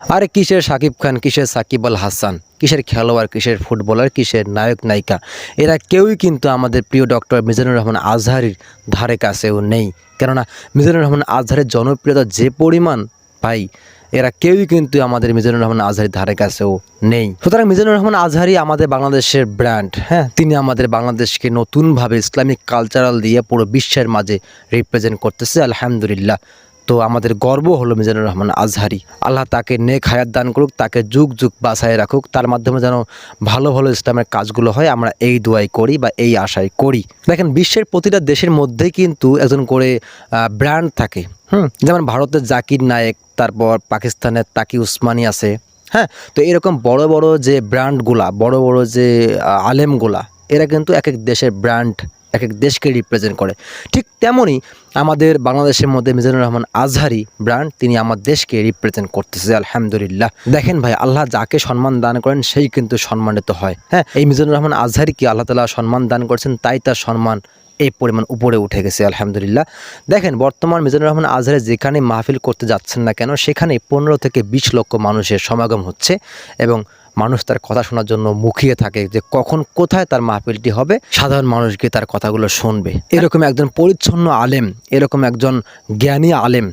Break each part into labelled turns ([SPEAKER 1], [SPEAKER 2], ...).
[SPEAKER 1] আরে কিসের সাকিব খান, কিসের সাকিব আল হাসান, কিসের খেলোয়াড়, কিসের ফুটবলার, কিসের নায়ক, নায়িকা? এরা কেউই কিন্তু আমাদের প্রিয় ডক্টর মিজানুর রহমান আজহারির ধারে কাছেও নেই। কেননা মিজানুর রহমান আজহারের জনপ্রিয়তা যে পরিমাণ, ভাই, এরা কেউই কিন্তু আমাদের মিজানুর রহমান আজহারির ধারে কাছেও নেই। সুতরাং মিজানুর রহমান আজহারি আমাদের বাংলাদেশের ব্র্যান্ড। হ্যাঁ তিনি আমাদের বাংলাদেশকে নতুনভাবে ইসলামিক কালচারাল দিয়ে পুরো বিশ্বের মাঝে রিপ্রেজেন্ট করতেছে, আলহামদুলিল্লাহ। তো আমাদের গর্ব হলো মিজানুর রহমান আজহারি। আল্লাহ তাকে নেক হায়াত দান করুক, তাকে যুগ যুগ বাসায় রাখুক। তার মাধ্যমে যেন ভালো ভালো ইসলামের কাজগুলো হয়, আমরা এই দোয়াই করি বা এই আশাই করি। দেখেন, বিশ্বের প্রতিটা দেশের মধ্যেই কিন্তু একজন করে ব্র্যান্ড থাকে। হুম? যেমন ভারতের জাকির নায়েক, তারপর পাকিস্তানের তাকি উসমানি আছে। হ্যাঁ? তো এরকম বড় বড় যে ব্র্যান্ডগুলা, বড় বড় যে আলেমগুলা, এরা কিন্তু এক এক দেশের ব্র্যান্ড। এক এক দেশকে রিপ্রেজেন্ট করে। ঠিক তেমনই আমাদের বাংলাদেশের মধ্যে মিজানুর রহমান আজহারি ব্র্যান্ড তিনি আমার দেশকে রিপ্রেজেন্ট করতেছে, আলহামদুলিল্লাহ। দেখেন ভাই, আল্লাহ যাকে সম্মান দান করেন, সেই কিন্তু সম্মানিত হয়। হ্যাঁ এই মিজানুর রহমান আজহারিকে আল্লাহ তালা সম্মান দান করেছেন? তাই তার সম্মান এই পরিমাণ উপরে উঠে গেছে, আলহামদুলিল্লাহ। দেখেন, বর্তমান মিজানুর রহমান আজহারে যেখানে মাহফিল করতে যাচ্ছেন না কেন, সেখানে পনেরো থেকে বিশ লক্ষ মানুষের সমাগম হচ্ছে এবং মানুষ তার কথা শোনার জন্য মুখিয়ে থাকে যে কখন কোথায় তার মাহফিলটি হবে। সাধারণ মানুষ গিয়ে তার কথাগুলো শুনবে। এরকম একজন পরিচ্ছন্ন আলেম, এরকম একজন জ্ঞানী আলেম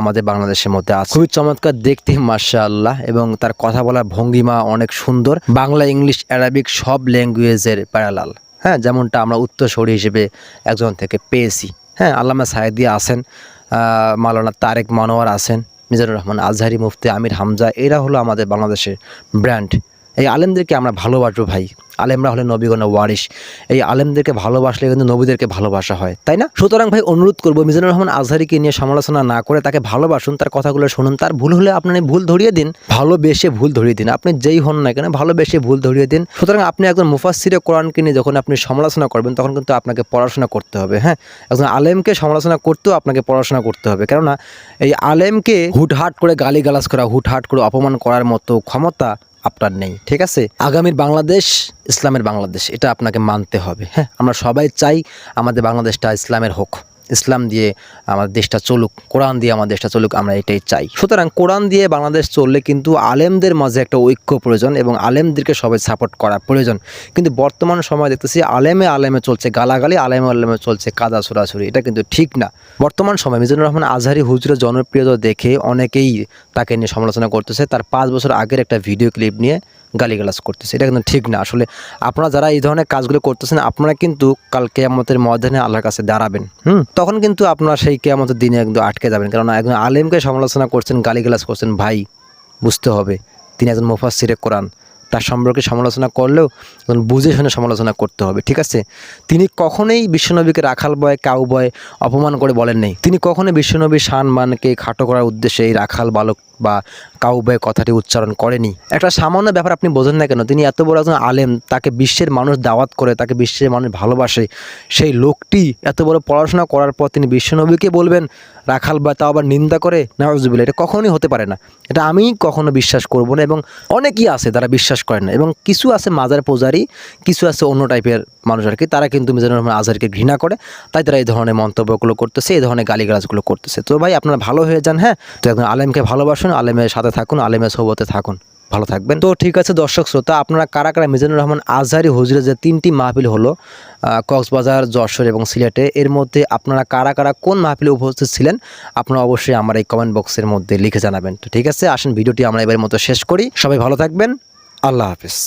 [SPEAKER 1] আমাদের বাংলাদেশের মধ্যে আছে। খুবই চমৎকার দেখতে মার্শা আল্লাহ এবং তার কথা বলার ভঙ্গিমা অনেক সুন্দর। বাংলা, ইংলিশ অ্যারাবিক সব ল্যাঙ্গুয়েজের প্যারালাল। হ্যাঁ যেমনটা আমরা উত্তরসূরি হিসেবে একজন থেকে পেয়েছি। হ্যাঁ আল্লামা সাহেদিয়া আছেন মালানা তারেক মানোয়ার আছেন। মিজানুর রহমান আজহারি মুফতি আমির হামজা এরা হলো আমাদের বাংলাদেশের ব্র্যান্ড। এই আলেমদেরকে আমরা ভালোবাসবো ভাই। আলেমরা হলে নবীগণের ওয়ারিস এই আলেমদেরকে ভালোবাসলে কিন্তু নবীদেরকে ভালোবাসা হয়, তাই না? সুতরাং ভাই, অনুরোধ করব, মিজানুর রহমান আজহারিকে নিয়ে সমালোচনা না করে তাকে ভালোবাসুন, তার কথাগুলো শুনুন। তার ভুল হলে আপনি ভুল ধরিয়ে দিন। ভালোবেসে ভুল ধরিয়ে দিন। আপনি যেই হন না কেন, ভালোবেসে ভুল ধরিয়ে দিন। সুতরাং আপনি একজন মুফাসিরে কোরআনকে নিয়ে যখন আপনি সমালোচনা করবেন, তখন কিন্তু আপনাকে পড়াশোনা করতে হবে হ্যাঁ? একজন আলেমকে সমালোচনা করতেও আপনাকে পড়াশোনা করতে হবে। কেননা, এই আলেমকে হুটহাট করে গালিগালাজ করা, হুটহাট করে অপমান করার মতো ক্ষমতা আপনার নেই, ঠিক আছে? আগামীর বাংলাদেশ, ইসলামের বাংলাদেশ, এটা আপনাকে মানতে হবে হ্যাঁ? আমরা সবাই চাই আমাদের বাংলাদেশটা ইসলামের হোক। ইসলাম দিয়ে আমাদের দেশটা চলুক, কোরআন দিয়ে আমাদের দেশটা চলুক, আমরা এটাই চাই। সুতরাং কোরআন দিয়ে বাংলাদেশ চললে কিন্তু আলেমদের মাঝে একটা ঐক্য প্রয়োজন এবং আলেমদেরকে সবাই সাপোর্ট করা প্রয়োজন। কিন্তু বর্তমান সময় দেখতেছি আলেমে আলেমে চলছে গালাগালি, আলেমে আলেমে চলছে কাদা ছুড়াছুরি এটা কিন্তু ঠিক না। বর্তমান সময় মিজানুর রহমান আজহারি হুজুরের জনপ্রিয়তা দেখে অনেকেই তাকে নিয়ে সমালোচনা করতেছে। তার পাঁচ বছর আগের একটা ভিডিও ক্লিপ নিয়ে গালিগালাজ করতেছে। এটা কিন্তু ঠিক না। আসলে আপনারা যারা এই ধরনের কাজগুলো করতেছেন, আপনারা কিন্তু কাল কেয়ামতের ময়দানে আল্লাহর কাছে দাঁড়াবেন। হুম? তখন কিন্তু আপনারা সেই কেয়ামতের দিনে একদম আটকে যাবেন। কারণ একজন আলেমকে সমালোচনা করছেন, গালিগালাজ করছেন, ভাই, বুঝতে হবে। তিনি একজন মুফাসিরে কোরআন। তার সম্পর্কে সমালোচনা করলেও বুঝে শুনে সমালোচনা করতে হবে, ঠিক আছে? তিনি কখনোই বিশ্বনবীকে রাখাল বয়, কাউ বয় অপমান করে বলেন নেই তিনি কখনোই বিশ্বনবীর সান মানকে খাটো করার উদ্দেশ্যে এই রাখাল বালক বা কাউ বয় কথাটি উচ্চারণ করেনি। একটা সামান্য ব্যাপার আপনি বোঝেন না কেন, তিনি এত বড় একজন আলেম, তাকে বিশ্বের মানুষ দাওয়াত করে, তাকে বিশ্বের মানুষ ভালোবাসে, সেই লোকটি এত বড় পড়াশোনা করার পর তিনি বিশ্বনবীকে বলবেন, রাখাল বা তাও আবার নিন্দা করে? নাওয়াজুবিল্লা এটা কখনোই হতে পারে না। এটা আমি কখনো বিশ্বাস করব না এবং অনেকেই আছে তারা বিশ্বাস করে না এবং কিছু আছে মাজার পূজারি, কিছু আছে অন্য টাইপের মানুষ আর কি, তারা কিন্তু মিজানুর রহমান আজহারকে ঘৃণা করে, তাই তারা এই ধরনের মন্তব্যগুলো করতেছে, এই ধরনের গালিগালাজগুলো করতেছে। তো ভাই, আপনারা ভালো হয়ে যান হ্যাঁ? তো একজন আলেমকে ভালোবাসুন, আলেমের সাথে থাকুন আলেমে সোহবতে থাকুন। ভালো থাকবেন। তো ঠিক আছে দর্শক শ্রোতা, আপনারা কারা কারা মিজানুর রহমান আজহারি হুজুরের যে তিনটি মাহফিল হলো কক্সবাজার, যশোর এবং সিলেটে, এর মধ্যে আপনারা কারা কারা কোন মাহফিলে উপস্থিত ছিলেন, আপনারা অবশ্যই আমার এই কমেন্ট বক্সের মধ্যে লিখে জানাবেন। তো ঠিক আছে, আসেন, ভিডিওটি আমরা এবারের মতো শেষ করি। সবাই ভালো থাকবেন। আল্লাহ হাফিজ।